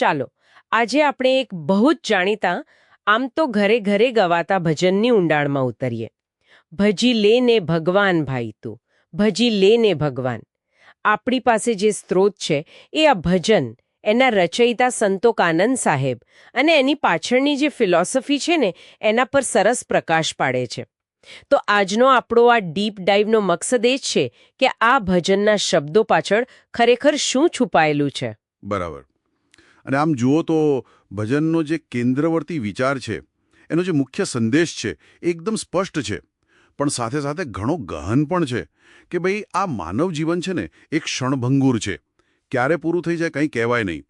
ચાલો, આજે આપણે એક બહુ જ જાણીતા, આમ તો ઘરે ઘરે ગવાતા ભજનની ઊંડાણમાં ઉતરીએ. ભજી લે ને ભગવાન ભાઈ તું, ભજી લે ને ભગવાન. આપણી પાસે જે સ્ત્રોત છે, એ આ ભજન, એના રચયિતા સંતો કાનંદ સાહેબ અને એની પાછળની જે ફિલોસોફી છે ને, એના પર સરસ પ્રકાશ પાડે છે. તો આજનો આપણો આ ડીપ ડાઇવનો મકસદ એ છે કે આ ભજનના શબ્દો પાછળ ખરેખર શું છુપાયેલું છે. બરાબર. અને આમ જુઓ તો ભજનનો જે કેન્દ્રવર્તી વિચાર છે, એનો જે મુખ્ય સંદેશ છે એકદમ સ્પષ્ટ છે. પણ સાથે સાથે ઘણો ગહન પણ છે કે ભાઈ આ માનવ જીવન છે ને એક ક્ષણભંગુર છે. ક્યારે પૂરું થઈ જાય કંઈ કહેવાય નહીં.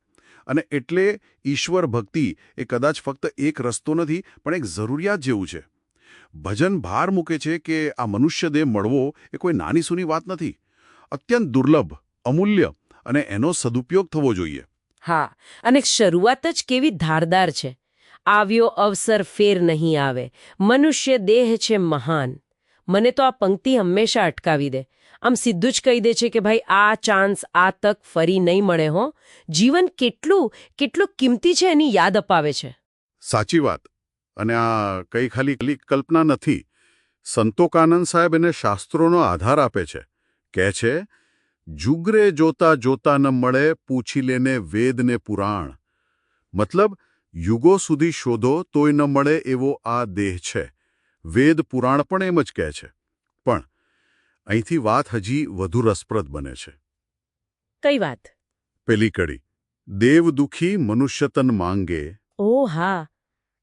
અને એટલે ઈશ્વર ભક્તિ એ કદાચ ફક્ત એક રસ્તો નથી, પણ એક જરૂરિયાત જેવું છે. ભજન ભાર મૂકે છે કે આ મનુષ્ય દેહ મળવો એ કોઈ નાની સૂની વાત નથી. અત્યંત દુર્લભ, અમૂલ્ય અને એનો સદુપયોગ થવો જોઈએ. હા, અને શરૂઆત જ કેવી ધારદાર છે. આવ્યો અવસર ફેર નહીં આવે. મનુષ્ય દેહ છે મહાન. મને તો આ પંક્તિ હંમેશા અટકાવી દે. આમ સીધું જ કહી દે છે કે ભાઈ, આ ચાન્સ, આ તક ફરી નહીં મળે હો. જીવન કેટલું કેટલું કિંમતી છે એની યાદ અપાવે છે. સાચી વાત. અને આ કઈ ખાલી કલ્પના નથી. સંતોકાનંદ સાહેબ એને શાસ્ત્રોનો આધાર આપે છે. કહે છે જુગરે જોતા જોતા ન મળે પૂછી લેને વેદ ને પુરાણ. મતલબ યુગો સુધી શોધો તોય ન મળે એવો આ દેહ છે. વેદ પુરાણ પણ એમ જ કહે છે. પણ અહીંથી વાત હજી વધુ રસપ્રદ બને છે. કઈ વાત? પેલી કડી દેવ દુખી મનુષ્યતન માંગે. ઓ હા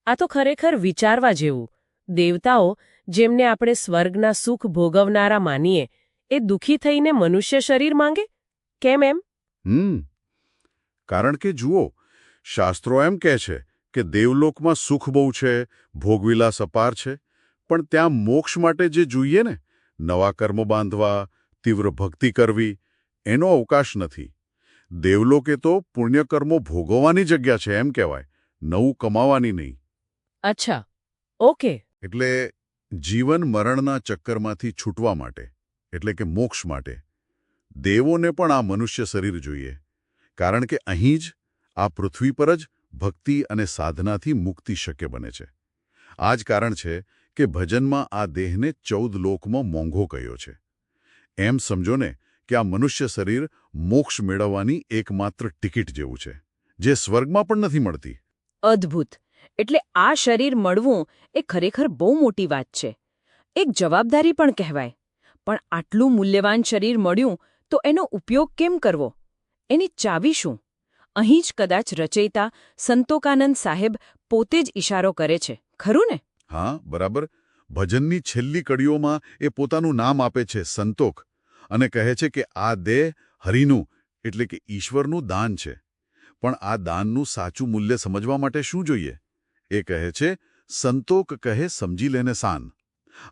આ તો ખરેખર વિચારવા જેવું. દેવતાઓ જેમને આપણે સ્વર્ગના સુખ ભોગવનારા માનીએ એ દુઃખી થઈને મનુષ્ય શરીર માંગે? કેમ એમ? હમ. કારણ કે જુઓ શાસ્ત્રો એમ કહે છે કે દેવલોકમાં સુખ બહુ છે ભોગવિલાસ અપાર છે પણ ત્યાં મોક્ષ માટે જે જોઈએ ને નવા કર્મો બાંધવા તીવ્ર ભક્તિ કરવી એનો અવકાશ નથી. દેવલોકે તો પુણ્યકર્મો ભોગવવાની જગ્યા છે એમ કહેવાય નવું કમાવાની નહીં. અચ્છા. ઓકે. એટલે જીવન મરણના ચક્કરમાંથી છૂટવા માટે. એટલે કે મોક્ષ માટે. દેવોને પણ આ મનુષ્ય શરીર જોઈએ. કારણ કે અહીં જ આ પૃથ્વી પર જ ભક્તિ અને સાધનાથી મુક્તિ શક્ય બને છે. આ જ કારણ છે કે ભજનમાં આ દેહને ચૌદ લોકમાં મોંઘો કહ્યો છે. એમ સમજો ને કે આ મનુષ્ય શરીર મોક્ષ મેળવવાની એકમાત્ર ટિકિટ જેવું છે, જે સ્વર્ગમાં પણ નથી મળતી. અદ્ભુત! એટલે આ શરીર મળવું એ ખરેખર બહુ મોટી વાત છે. એક જવાબદારી પણ કહેવાય. પણ આટલું મૂલ્યવાન શરીર મળ્યું તો એનો ઉપયોગ કેમ કરવો? એની ચાવી શું? અહીં જ કદાચ રચયિતા સંતોકાનંદ સાહેબ પોતે જ ઇશારો કરે છે, ખરું ને? હા, બરાબર. ભજનની છેલ્લી કડીઓમાં એ પોતાનું નામ આપે છે સંતોક અને કહે છે કે આ દેહ હરિનું, એટલે કે ઈશ્વરનું દાન છે. પણ આ દાનનું સાચું મૂલ્ય સમજવા માટે શું જોઈએ? એ કહે છે સંતોક કહે સમજી લેને સાન.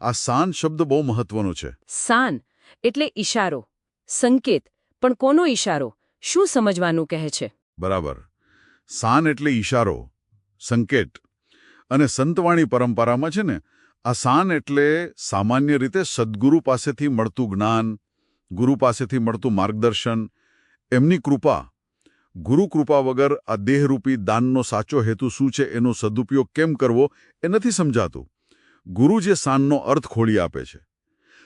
આ સાન શબ્દ બહુ મહત્વનો છે. સાન એટલે ઈશારો સંકેત પણ કોનો ઈશારો? શું સમજવાનું કહે છે? બરાબર. સાન એટલે ઈશારો સંકેત અને સંતવાણી પરંપરામાં છે ને આ સાન એટલે સામાન્ય રીતે સદ્ગુરુ પાસેથી મળતું જ્ઞાન ગુરુ પાસેથી મળતું માર્ગદર્શન એમની કૃપા. ગુરુ કૃપા વગર આ દેહરૂપી દાનનો સાચો હેતુ શું છે? એનો સદુપયોગ કેમ કરવો? એ નથી સમજાતું. ગુરુ જે સાનનો અર્થ ખોળી આપે છે.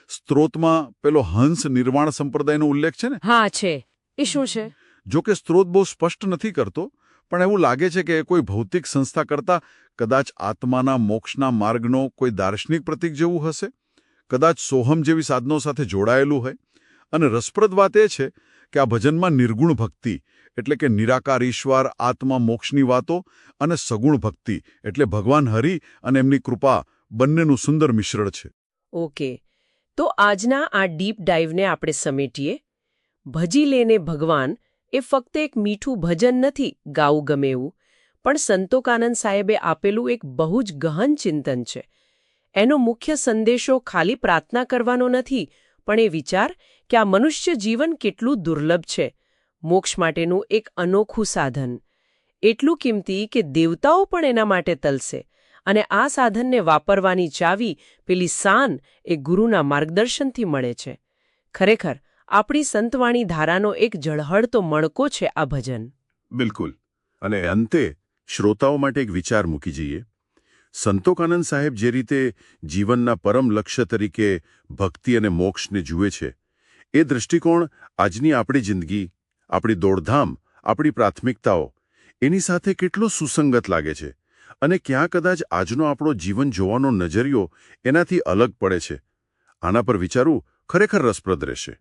સ્ત્રોતમાં પેલો હંસ નિર્વાણ સંપ્રદાયનો ઉલ્લેખ છે ને? હા છે. એ શું છે? જો કે સ્ત્રોત બહુ સ્પષ્ટ નથી કરતો પણ એવું લાગે છે કે કોઈ ભૌતિક સંસ્થા કરતાં કદાચ આત્માના મોક્ષના માર્ગનો કોઈ દાર્શનિક પ્રતીક જેવું હશે કદાચ સોહમ જેવી સાધનો સાથે જોડાયેલું હોય. અને રસપ્રદ વાત એ છે કે આ ભજનમાં નિર્ગુણ ભક્તિ એટલે કે નિરાકાર ઈશ્વર આત્મા મોક્ષની વાતો અને સગુણ ભક્તિ એટલે ભગવાન હરિ અને એમની કૃપા બંનેનું સુંદર મિશ્રણ છે. ઓકે. તો આજના આ ડીપ ડાઇવને આપણે સમેટીએ. ભજી લેને ભગવાન એ ફક્ત એક મીઠું ભજન નથી, ગાવું ગમે એવું. પણ સંતોકાનંદ સાહેબે આપેલું એક બહુ જ ગહન ચિંતન છે. એનો મુખ્ય સંદેશો ખાલી પ્રાર્થના કરવાનો નથી, પણ એ વિચાર કે આ મનુષ્ય જીવન કેટલું દુર્લભ છે. મોક્ષ માટેનું એક અનોખું સાધન. એટલું કિંમતી કે દેવતાઓ પણ એના માટે તલશે. અને આ સાધનને વાપરવાની ચાવી પેલી સાન એ ગુરુના માર્ગદર્શનથી મળે છે. ખરેખર, આપણી સંતવાણી ધારાનો એક જળહળતો મણકો છે આ ભજન. બિલકુલ. અને અંતે, શ્રોતાઓ માટે એક વિચાર મૂકી જઈએ. સંતોકાનંદ સાહેબ જે રીતે જીવનના પરમ લક્ષ્ય તરીકે ભક્તિ અને મોક્ષને જુએ છે, એ દૃષ્ટિકોણ આજની આપણી જિંદગી, આપણી દોડધામ, આપણી પ્રાથમિકતાઓ, એની સાથે કેટલો સુસંગત લાગે છે. અને ક્યાં કદાચ આજનો આપણો જીવન જોવાનો નજરિયો એનાથી અલગ પડે છે. આના પર વિચારવું ખરેખર રસપ્રદ રહેશે.